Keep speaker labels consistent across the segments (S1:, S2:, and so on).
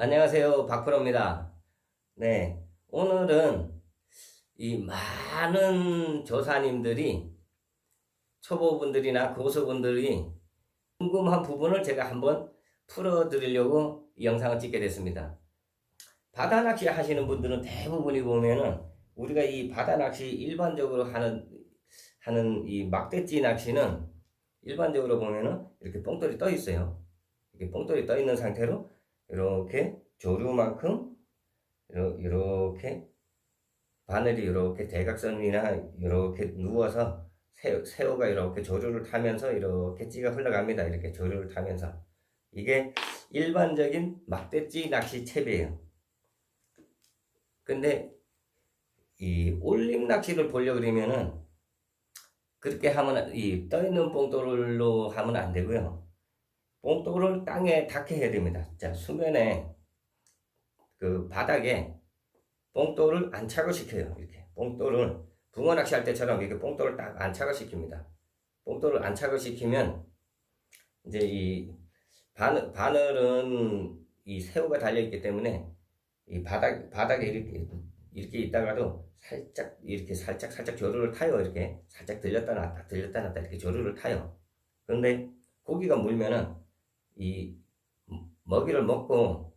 S1: 안녕하세요. 박프로입니다. 네. 오늘은 이 많은 조사님들이 초보분들이나 고수분들이 궁금한 부분을 제가 한번 풀어드리려고 이 영상을 찍게 됐습니다. 바다 낚시 하시는 분들은 대부분이 보면은 우리가 이 바다 낚시 일반적으로 하는 하는 이 막대찌 낚시는 일반적으로 보면은 이렇게 뽕돌이 떠 있어요. 이렇게 뽕돌이 떠 있는 상태로 이렇게 조류만큼 이렇게 바늘이 이렇게 대각선이나 이렇게 누워서 새, 새우가 이렇게 조류를 타면서 이렇게 찌가 흘러갑니다. 이렇게 조류를 타면서 이게 일반적인 막대찌 낚시 채비예요. 근데 이 올림 낚시를 보려고 그러면은 그렇게 하면 이 떠 있는 뽕돌로 하면 안 되고요. 뽕돌을 땅에 닿게 해야 됩니다. 자, 수면에 그 바닥에 뽕돌을 안착을 시켜요. 이렇게 뽕돌을 붕어 낚시할 때처럼 이렇게 뽕돌을 딱 안착을 시킵니다. 뽕돌을 안착을 시키면 이제 이 바늘, 바늘은 이 새우가 달려 있기 때문에 이 바닥 바닥에 이렇게 이렇게 있다가도 살짝 이렇게 살짝 살짝 조류를 타요. 이렇게 살짝 들렸다 놨다 들렸다 놨다 이렇게 조류를 타요. 그런데 고기가 물면은 이 먹이를 먹고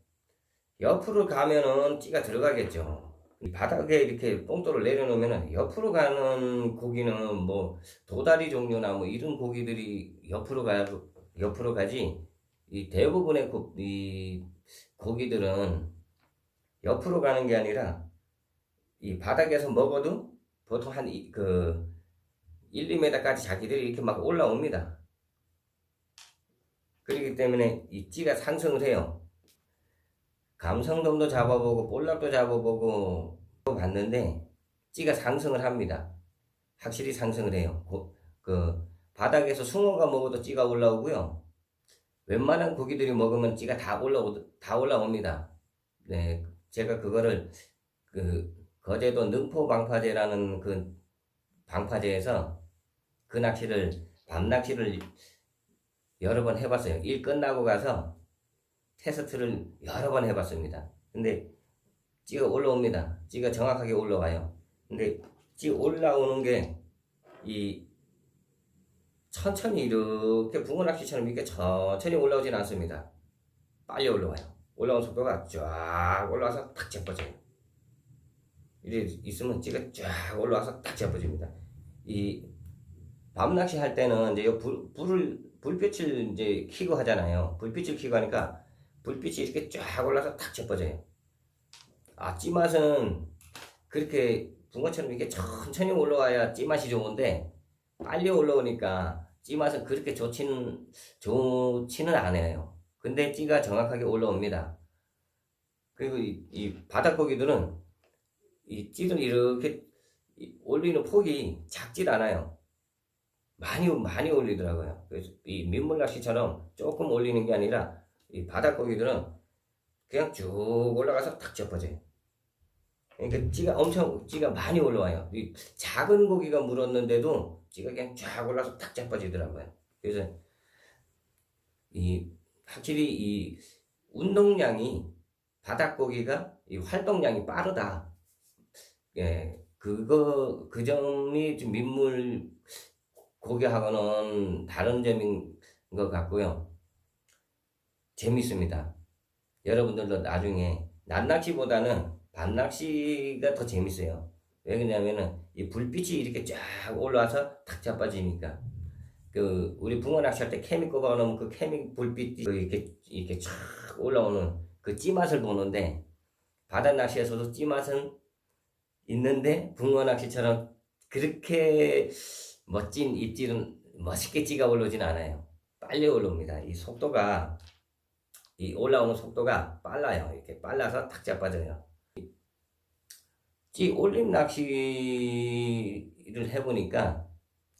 S1: 옆으로 가면은 찌가 들어가겠죠. 이 바닥에 이렇게 뽕돌을 내려놓으면은 옆으로 가는 고기는 뭐 도다리 종류나 뭐 이런 고기들이 옆으로 가 옆으로 가지 이 대부분의 고, 이 고기들은 옆으로 가는 게 아니라 이 바닥에서 먹어도 보통 한 그 1, 2m까지 자기들이 이렇게 막 올라옵니다. 그렇기 때문에 이 찌가 상승을 해요. 감성돔도 잡아보고 볼락도 잡아보고 봤는데 찌가 상승을 합니다. 확실히 상승을 해요. 고- 그 바닥에서 숭어가 먹어도 찌가 올라오고요. 웬만한 고기들이 먹으면 찌가 다 올라오 다 올라옵니다. 네, 제가 그거를 그 거제도 능포 방파제라는 그 방파제에서 그 낚시를 밤 낚시를 여러 번 해봤어요. 일 끝나고 가서 테스트를 여러 번 해봤습니다. 근데 찌가 올라옵니다. 찌가 정확하게 올라와요. 근데 찌 올라오는 게 이 천천히 이렇게 붕어 낚시처럼 이렇게 천천히 올라오진 않습니다. 빨리 올라와요. 올라오는 속도가 쫙 올라와서 탁 재빠져요. 이래 있으면 찌가 쫙 올라와서 탁 재빠집니다. 이 밤 낚시 할 때는 이제 요 불, 불을 불빛을 이제 켜고 하잖아요. 불빛을 켜고 하니까 불빛이 이렇게 쫙 올라서 탁 재빠져요. 아, 찌맛은 그렇게 붕어처럼 이렇게 천천히 올라와야 찌맛이 좋은데 빨리 올라오니까 찌맛은 그렇게 좋지는 좋지는 않아요. 근데 찌가 정확하게 올라옵니다. 그리고 이, 이 바닥고기들은 이 찌를 이렇게 이 올리는 폭이 작질 않아요. 많이 많이 올리더라고요. 그래서 이 민물 낚시처럼 조금 올리는 게 아니라 이 바닥고기들은 그냥 쭉 올라가서 탁 접어져요. 그러니까 찌가 엄청 찌가 많이 올라와요. 이 작은 고기가 물었는데도 찌가 그냥 쫙 올라서 탁 잡아지더라고요. 그래서 이 확실히 이 운동량이 바닥고기가 이 활동량이 빠르다. 예, 그거 그 점이 좀 민물 고기하고는 다른 점인 것 같고요. 재밌습니다. 여러분들도 나중에 낮낚시보다는 밤낚시가 더 재밌어요. 왜 그러냐면은 이 불빛이 이렇게 쫙 올라와서 탁 자빠지니까 그 우리 붕어 낚시할 때 케미 꼽아놓으면 그 케미 불빛이 그 이렇게 이렇게 쫙 올라오는 그 찌맛을 보는데 바다 낚시에서도 찌맛은 있는데 붕어 낚시처럼 그렇게 멋진 입질은 멋있게 찌가 올라오진 않아요. 빨리 올라옵니다. 이 속도가 이 올라오는 속도가 빨라요. 이렇게 빨라서 탁 자빠져요. 찌 올림 낚시를 해보니까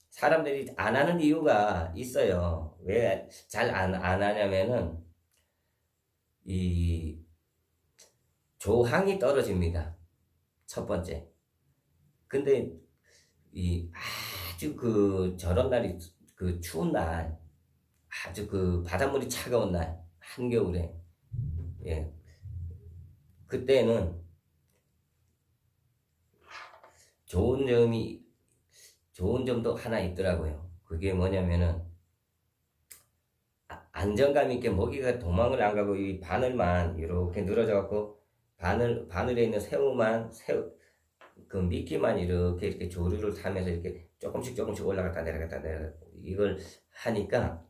S1: 사람들이 안 하는 이유가 있어요. 왜 잘안 안 하냐면은 이 조항이 떨어집니다. 첫 번째. 근데 이 아 주 그 저런 날이 그 추운 날 아주 그 바닷물이 차가운 날 한겨울에 예 그때는 좋은 점이 좋은 점도 하나 있더라고요. 그게 뭐냐면은 아- 안정감 있게 먹이가 도망을 안 가고 이 바늘만 이렇게 늘어져 갖고 바늘 바늘에 있는 새우만 새우 그 미끼만 이렇게 이렇게 조류를 타면서 이렇게 조금씩 조금씩 올라갔다 내려갔다 내려 이걸 하니까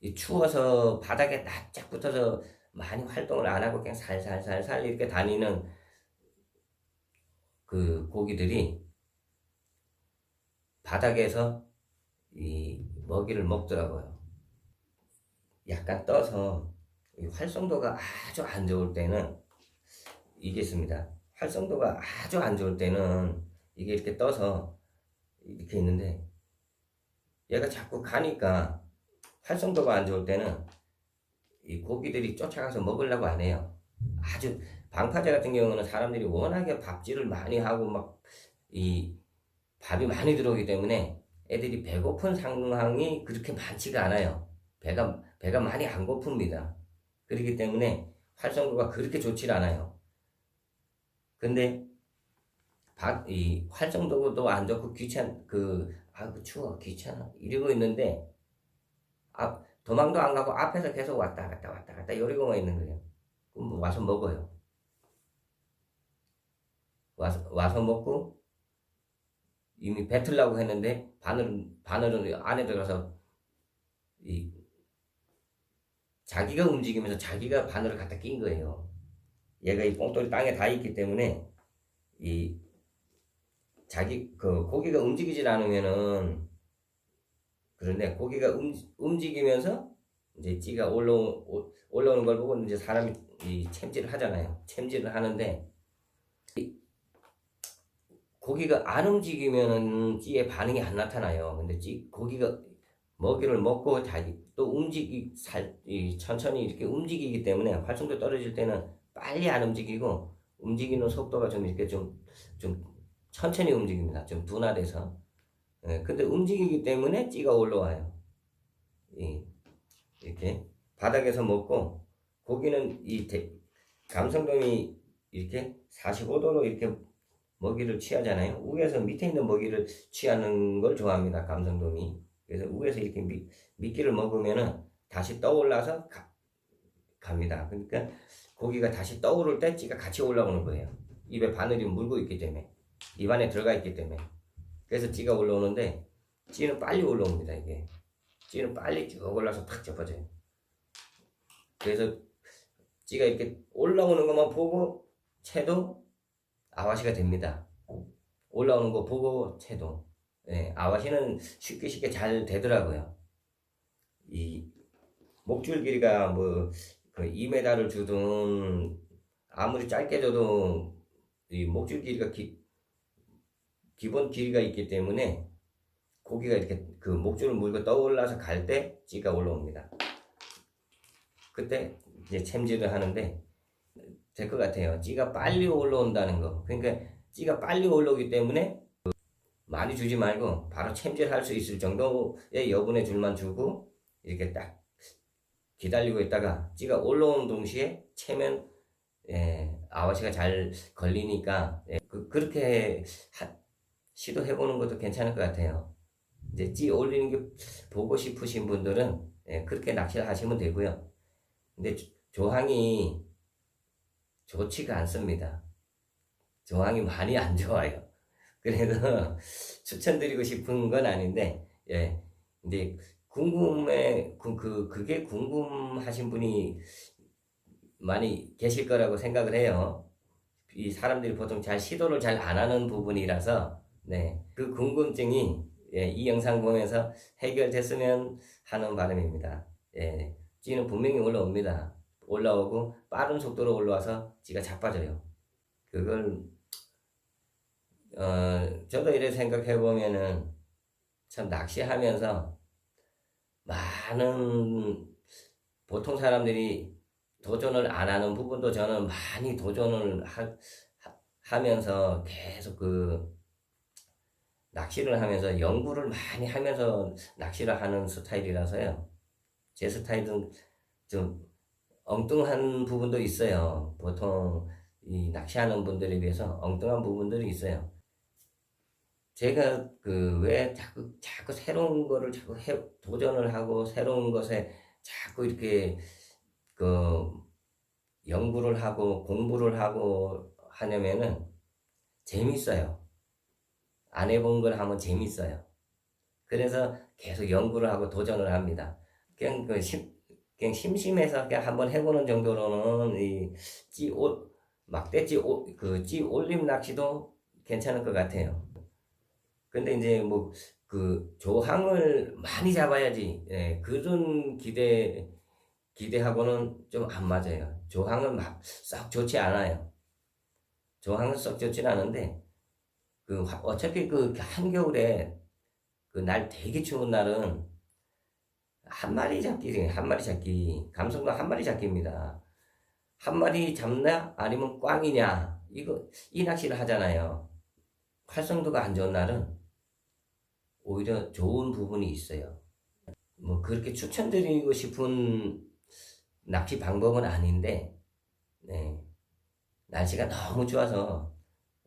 S1: 이 추워서 바닥에 납작 붙어서 많이 활동을 안 하고 그냥 살살살살 이렇게 다니는 그 고기들이 바닥에서 이 먹이를 먹더라고요. 약간 떠서 이 활성도가 아주 안 좋을 때는 이게 있습니다. 활성도가 아주 안 좋을 때는 이게 이렇게 떠서 이렇게 있는데 얘가 자꾸 가니까 활성도가 안 좋을 때는 이 고기들이 쫓아가서 먹으려고 안 해요. 아주 방파제 같은 경우는 사람들이 워낙에 밥질을 많이 하고 막 이 밥이 많이 들어오기 때문에 애들이 배고픈 상황이 그렇게 많지가 않아요. 배가 배가 많이 안 고픕니다. 그렇기 때문에 활성도가 그렇게 좋지 않아요. 근데 밥, 이 활성도도 안 좋고 귀찮 그 아그 추워 귀찮아 이러고 있는데 앞 도망도 안 가고 앞에서 계속 왔다 갔다 왔다 갔다 요리고만 있는 거예요. 그럼 와서 먹어요. 와서 와서 먹고 이미 뱉으려고 했는데 바늘은 바늘은 안에 들어가서 이 자기가 움직이면서 자기가 바늘을 갖다 낀 거예요. 얘가 이 뽕돌이 땅에 닿아 있기 때문에 이 자기 그 고기가 움직이질 않으면은 그런데 고기가 움, 움직이면서 이제 찌가 올라오, 오- 올라오는 걸 보고 이제 사람이 이 챔질을 하잖아요. 챔질을 하는데 이 고기가 안 움직이면은 찌의 반응이 안 나타나요. 근데 찌 고기가 먹이를 먹고 자기 또 움직이 살 이, 천천히 이렇게 움직이기 때문에 활성도 떨어질 때는 빨리 안 움직이고 움직이는 속도가 좀 이렇게 좀좀 천천히 움직입니다. 좀 둔화돼서. 예, 근데 움직이기 때문에 찌가 올라와요. 이, 이렇게 바닥에서 먹고 고기는 이 대, 감성돔이 이렇게 45도로 이렇게 먹이를 취하잖아요. 위에서 밑에 있는 먹이를 취하는 걸 좋아합니다. 감성돔이. 그래서 위에서 이렇게 미, 미끼를 먹으면은 다시 떠올라서 가, 갑니다. 그러니까 고기가 다시 떠오를 때 찌가 같이 올라오는 거예요. 입에 바늘이 물고 있기 때문에 입안에 들어가 있기 때문에 그래서 찌가 올라오는데 찌는 빨리 올라옵니다. 이게 찌는 빨리 쭉 올라서 탁 접어져요. 그래서 찌가 이렇게 올라오는 것만 보고 채도 아와시가 됩니다. 올라오는 거 보고 채도 예, 아와시는 쉽게 쉽게 잘 되더라고요. 이 목줄 길이가 뭐 그 2m를 주든 아무리 짧게 줘도 이 목줄 길이가 기, 기본 길이가 있기 때문에 고기가 이렇게 그 목줄을 물고 떠올라서 갈 때 찌가 올라옵니다. 그때 이제 챔질을 하는데 될 것 같아요. 찌가 빨리 올라온다는 거. 그러니까 찌가 빨리 올라오기 때문에 많이 주지 말고 바로 챔질할 수 있을 정도의 여분의 줄만 주고 이렇게 딱 기다리고 있다가 찌가 올라오는 동시에 채면 예, 아와시가 잘 걸리니까 예, 그, 그렇게 하- 시도해보는 것도 괜찮을 것 같아요. 이제 찌 올리는 게 보고 싶으신 분들은 예, 그렇게 낚시를 하시면 되고요. 근데 조- 조항이 좋지가 않습니다. 조항이 많이 안 좋아요. 그래서 추천드리고 싶은 건 아닌데, 예. 근데 궁금해, 그, 그, 그게 궁금하신 분이 많이 계실 거라고 생각을 해요. 이 사람들이 보통 잘 시도를 잘 안 하는 부분이라서, 네. 그 궁금증이, 예, 이 영상 보면서 해결됐으면 하는 바람입니다. 예. 찌는 분명히 올라옵니다. 올라오고 빠른 속도로 올라와서 찌가 자빠져요. 그걸 어 저도 이래 생각해 보면은 참 낚시하면서 많은 보통 사람들이 도전을 안 하는 부분도 저는 많이 도전을 하, 하- 하면서 계속 그 낚시를 하면서 연구를 많이 하면서 낚시를 하는 스타일이라서요. 제 스타일은 좀 엉뚱한 부분도 있어요. 보통 이 낚시하는 분들에 비해서 엉뚱한 부분들이 있어요. 제가 그 왜 자꾸 자꾸 새로운 거를 자꾸 해, 도전을 하고 새로운 것에 자꾸 이렇게 그 연구를 하고 공부를 하고 하냐면은 재밌어요. 안 해본 걸 하면 재밌어요. 그래서 계속 연구를 하고 도전을 합니다. 그냥 그 심, 그냥 심심해서 그냥 한번 해보는 정도로는 이찌 막대찌 오, 그찌 올림 낚시도 괜찮을 것 같아요. 근데 이제 뭐 그 조항을 많이 잡아야지 예, 그런 기대 기대하고는 좀 안 맞아요. 조항은 막 썩 좋지 않아요. 조항은 썩 좋진 않은데 그 화- 어차피 그 한겨울에 그 날 되게 추운 날은 한 마리 잡기 한 마리 잡기 감성도 한 마리 잡기입니다. 한 마리 잡나 아니면 꽝이냐 이거 이 낚시를 하잖아요. 활성도가 안 좋은 날은 오히려 좋은 부분이 있어요. 뭐 그렇게 추천드리고 싶은 낚시 방법은 아닌데 네. 날씨가 너무 좋아서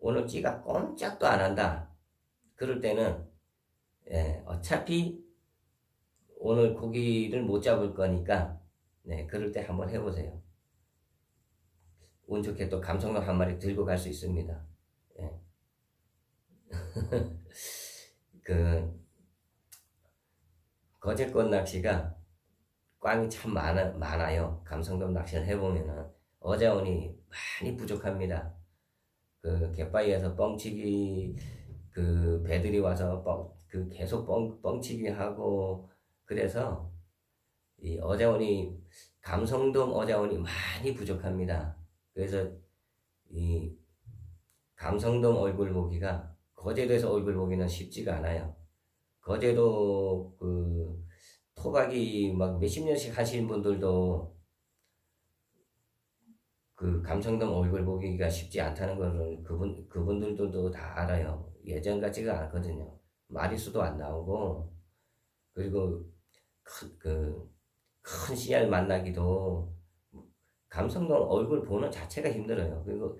S1: 오늘 찌가 꼼짝도 안 한다. 그럴 때는 예, 어차피 오늘 고기를 못 잡을 거니까 네, 그럴 때 한번 해보세요. 운 좋게 또 감성도 한 마리 들고 갈 수 있습니다. 예. 그 거제권 낚시가 꽝이 참 많아, 많아요. 감성돔 낚시를 해보면은 어자원이 많이 부족합니다. 그 갯바위에서 뻥치기 그 배들이 와서 뻥, 그 계속 뻥, 뻥치기 하고 그래서 이 어자원이 감성돔 어자원이 많이 부족합니다. 그래서 이 감성돔 얼굴 보기가 거제도에서 얼굴 보기는 쉽지가 않아요. 거제도 그 토박이 막 몇십 년씩 하시는 분들도 그 감성돔 얼굴 보기가 쉽지 않다는 거를 그분 그분들도 다 알아요. 예전 같지가 않거든요. 마리수도 안 나오고 그리고 큰 그큰 씨알 만나기도 감성돔 얼굴 보는 자체가 힘들어요. 그리고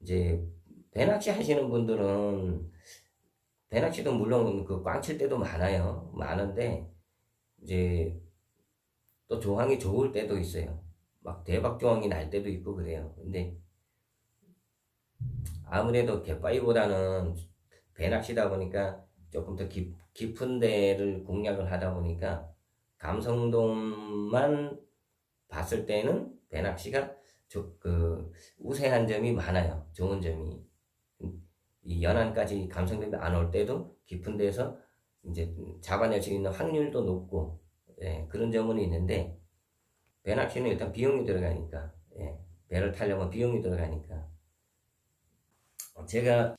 S1: 이제 배낚시 하시는 분들은 배낚시도 물론 그 꽝칠 때도 많아요. 많은데 이제 또 조항이 좋을 때도 있어요. 막 대박 조항이 날 때도 있고 그래요. 근데 아무래도 갯바위보다는 배낚시다 보니까 조금 더 깊, 깊은 데를 공략을 하다 보니까 감성돔만 봤을 때는 배낚시가 조, 그 우세한 점이 많아요. 좋은 점이. 이 연안까지 감성돔이 안 올 때도 깊은 데서 이제 잡아낼 수 있는 확률도 높고 예, 그런 점은 있는데 배낚시는 일단 비용이 들어가니까 예, 배를 타려면 비용이 들어가니까 제가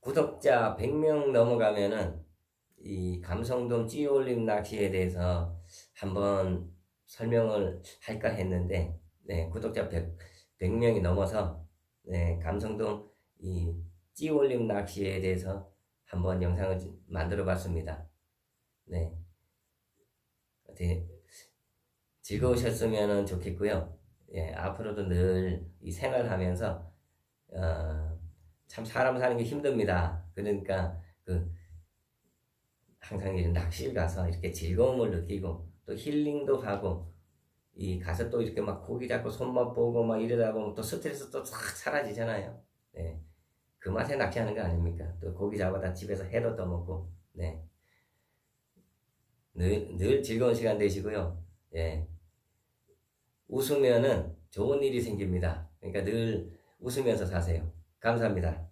S1: 구독자 100명 넘어가면은 이 감성돔 찌올림 낚시에 대해서 한번 설명을 할까 했는데 네, 구독자 100, 100명이 넘어서 네, 감성돔 이 찌올림 낚시에 대해서 한번 영상을 만들어 봤습니다. 네. 즐거우셨으면 좋겠고요. 예, 앞으로도 늘 이 생활하면서 어, 참 사람 사는 게 힘듭니다. 그러니까 그 항상 이제 낚시를 가서 이렇게 즐거움을 느끼고 또 힐링도 하고 이 가서 또 이렇게 막 고기 잡고 손맛 보고 막 이러다 보면 또 스트레스 또 싹 사라지잖아요. 네. 그 맛에 낚시하는 거 아닙니까? 또 고기 잡아다 집에서 회도 떠먹고, 네. 늘, 늘 즐거운 시간 되시고요. 예. 웃으면은 좋은 일이 생깁니다. 그러니까 늘 웃으면서 사세요. 감사합니다.